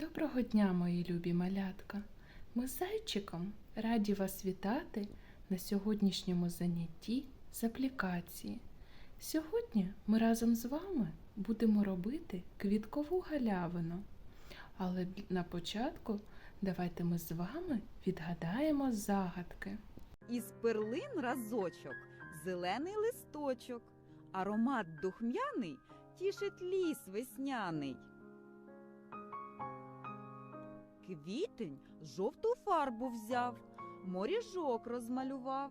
Доброго дня, мої любі малятка! Ми з зайчиком раді вас вітати на сьогоднішньому занятті з аплікації. Сьогодні ми разом з вами будемо робити квіткову галявину. Але на початку давайте ми з вами відгадаємо загадки. Із перлин разочок, зелений листочок, аромат духмяний тішить ліс весняний. Квітень жовту фарбу взяв, моріжок розмалював,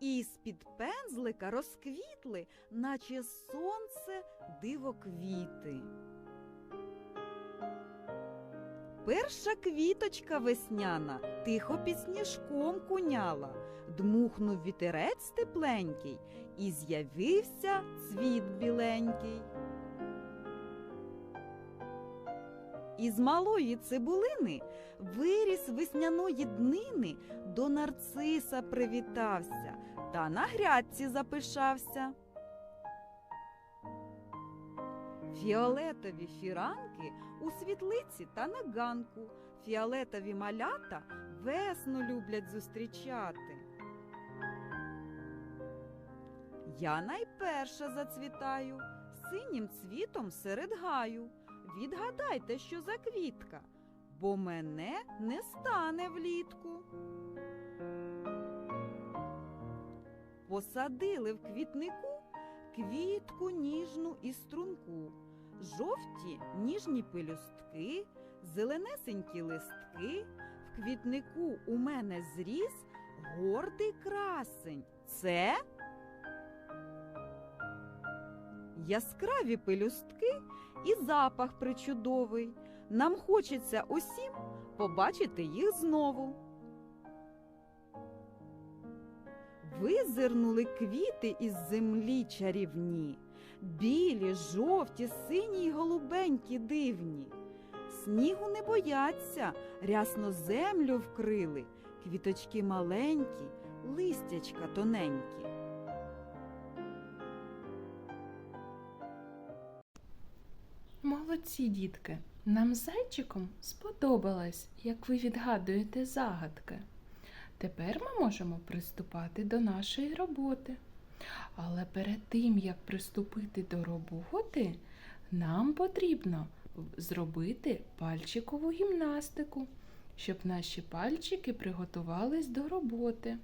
і з-під пензлика розквітли, наче сонце дивоквіти. Перша квіточка весняна тихо під сніжком куняла, дмухнув вітерець тепленький, і з'явився цвіт біленький. Із малої цибулини виріс весняної днини, до нарциса привітався та на грядці запишався. Фіолетові фіранки у світлиці та на ганку, фіолетові малята весну люблять зустрічати. Я найперша зацвітаю синім цвітом серед гаю. Відгадайте, що за квітка, бо мене не стане влітку. Посадили в квітнику квітку ніжну і струнку, жовті ніжні пелюстки, зеленесенькі листки. В квітнику у мене зріс гордий красень. Це яскраві пелюстки і запах причудовий. Нам хочеться усім побачити їх знову. Визирнули квіти із землі чарівні, білі, жовті, сині й голубенькі дивні. Снігу не бояться, рясно землю вкрили, квіточки маленькі, листячка тоненькі. Молодці, дітки! Нам зайчиком сподобалось, як ви відгадуєте загадки. Тепер ми можемо приступати до нашої роботи. Але перед тим, як приступити до роботи, нам потрібно зробити пальчикову гімнастику, щоб наші пальчики приготувались до роботи.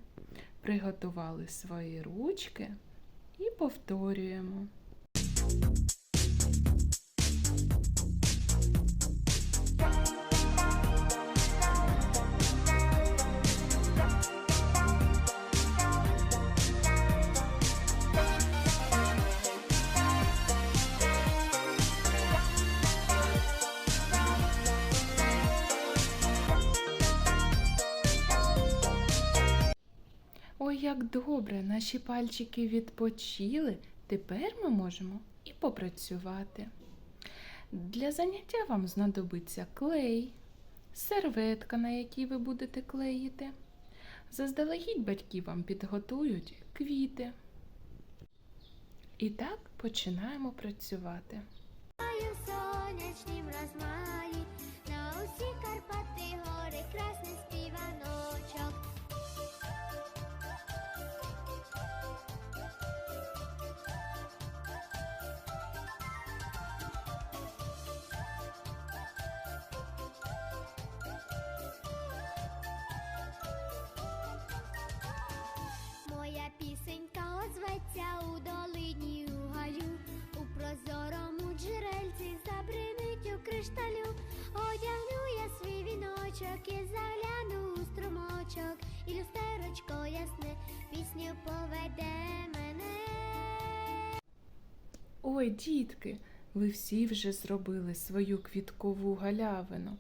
Приготували свої ручки і повторюємо. Як добре, наші пальчики відпочили. Тепер ми можемо і попрацювати. Для заняття вам знадобиться клей, серветка, на якій ви будете клеїти. Заздалегідь батьки вам підготують квіти. І так починаємо працювати. Віночок і загляну у струмочок, і люстерочко ясне пісню поведе мене. Ой, дітки, ви всі вже зробили свою квіткову галявину.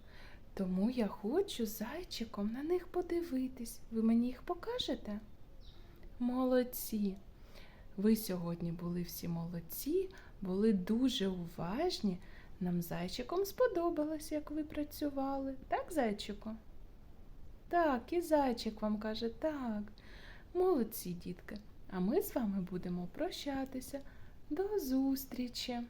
Тому я хочу зайчиком на них подивитись. Ви мені їх покажете? Молодці! Ви сьогодні були всі молодці, були дуже уважні. Нам зайчиком сподобалось, як ви працювали. Так, зайчику? Так, і зайчик вам каже так. Молодці, дітки. А ми з вами будемо прощатися. До зустрічі!